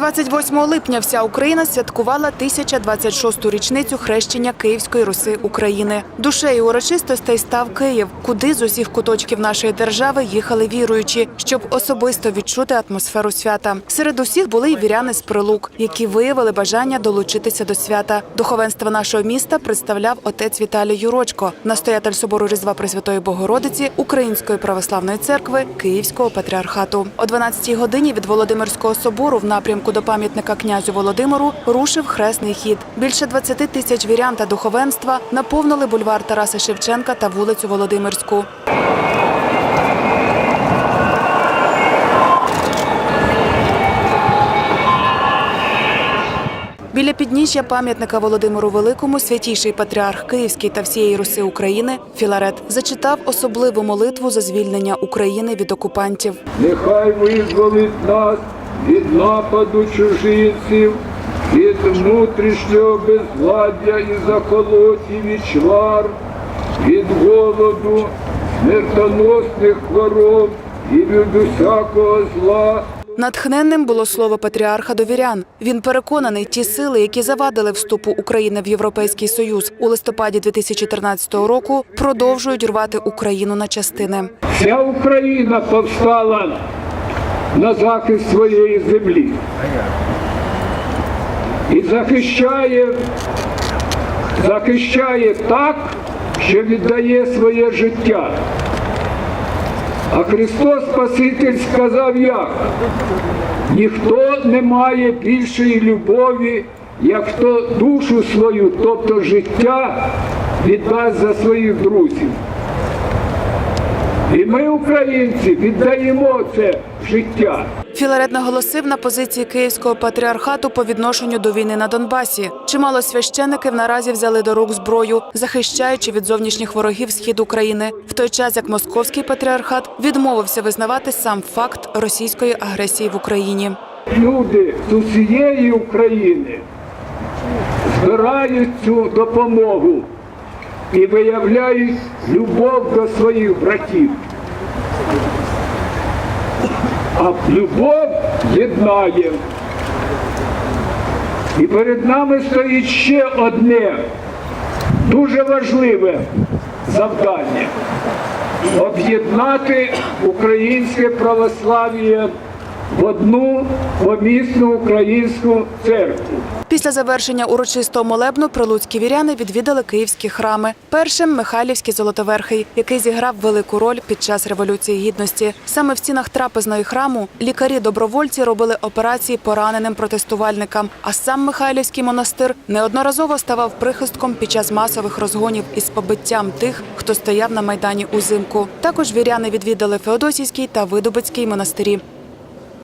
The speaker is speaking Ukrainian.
28 липня вся Україна святкувала 1026-ту річницю хрещення Київської Руси України. Душею урочистостей став Київ, куди з усіх куточків нашої держави їхали віруючі, щоб особисто відчути атмосферу свята. Серед усіх були й віряни з прилук, які виявили бажання долучитися до свята. Духовенство нашого міста представляв отець Віталій Юрочко, настоятель собору Різдва Пресвятої Богородиці Української православної церкви Київського патріархату. О 12-й годині від Володимирського собору в напрямку до пам'ятника князю Володимиру рушив хресний хід. Більше 20 тисяч вірян та духовенства наповнили бульвар Тараса Шевченка та вулицю Володимирську. Біля підніжжя пам'ятника Володимиру Великому святійший патріарх Київський та всієї Руси України Філарет зачитав особливу молитву за звільнення України від окупантів. Нехай визволить нас від нападу чужинців, від внутрішнього безвладдя і заколотів і чвар, від голоду, смертоносних хвороб і від усякого зла. Натхненним було слово патріарха до вірян. Він переконаний, ті сили, які завадили вступу України в Європейський Союз у листопаді 2014 року, продовжують рвати Україну на частини. Вся Україна повстала на захист своєї землі і захищає, захищає так, що віддає своє життя. А Христос Спаситель сказав як? Ніхто не має більшої любові, як хто душу свою, тобто життя, віддасть за своїх друзів. І ми, українці, віддаємо це життя. Філарет наголосив на позиції Київського патріархату по відношенню до війни на Донбасі. Чимало священиків наразі взяли до рук зброю, захищаючи від зовнішніх ворогів схід України, в той час як московський патріархат відмовився визнавати сам факт російської агресії в Україні. Люди з усієї України збирають цю допомогу і виявляють любов до своїх братів. А любов єднає. І перед нами стоїть ще одне дуже важливе завдання об'єднати українське православ'я в одну помісну українську церкву. Після завершення урочистого молебну прилуцькі віряни відвідали київські храми. Першим Михайлівський Золотоверхий, який зіграв велику роль під час революції гідності. Саме в стінах трапезної храму лікарі-добровольці робили операції пораненим протестувальникам. А сам Михайлівський монастир неодноразово ставав прихистком під час масових розгонів із побиттям тих, хто стояв на майдані узимку. Також віряни відвідали Феодосійський та Видобицький монастирі.